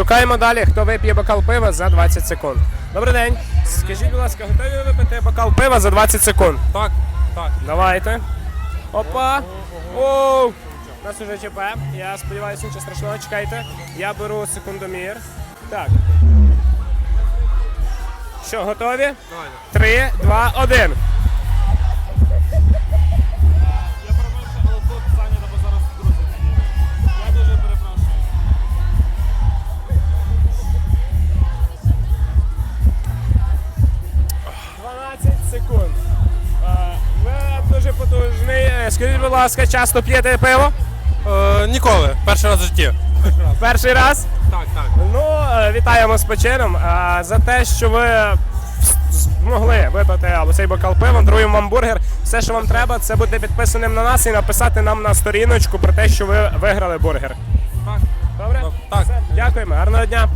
Шукаємо далі, хто вип'є бокал пива за 20 секунд. Добрий день. Скажіть, будь ласка, готові ви випити бокал пива за 20 секунд? Так, так. Давайте. Опа. Оу. У нас уже ЧП. Я сподіваюся, нічого страшного. Чекайте. Я беру секундомір. Так. Що, готові? Три, два, один. Секунд. Ви дуже потужний. Скажіть, будь ласка, часто п'єте пиво? Е, ніколи. Перший раз в житті. Перший раз. Так, так. Ну, е, вітаємо з почином. За те, що ви змогли випити або цей бокал пива, даруємо вам бургер. Все, що вам треба, це бути підписаним на нас і написати нам на сторіночку про те, що ви виграли бургер. Так. Добре? Так. Все, Дякуємо, гарного дня.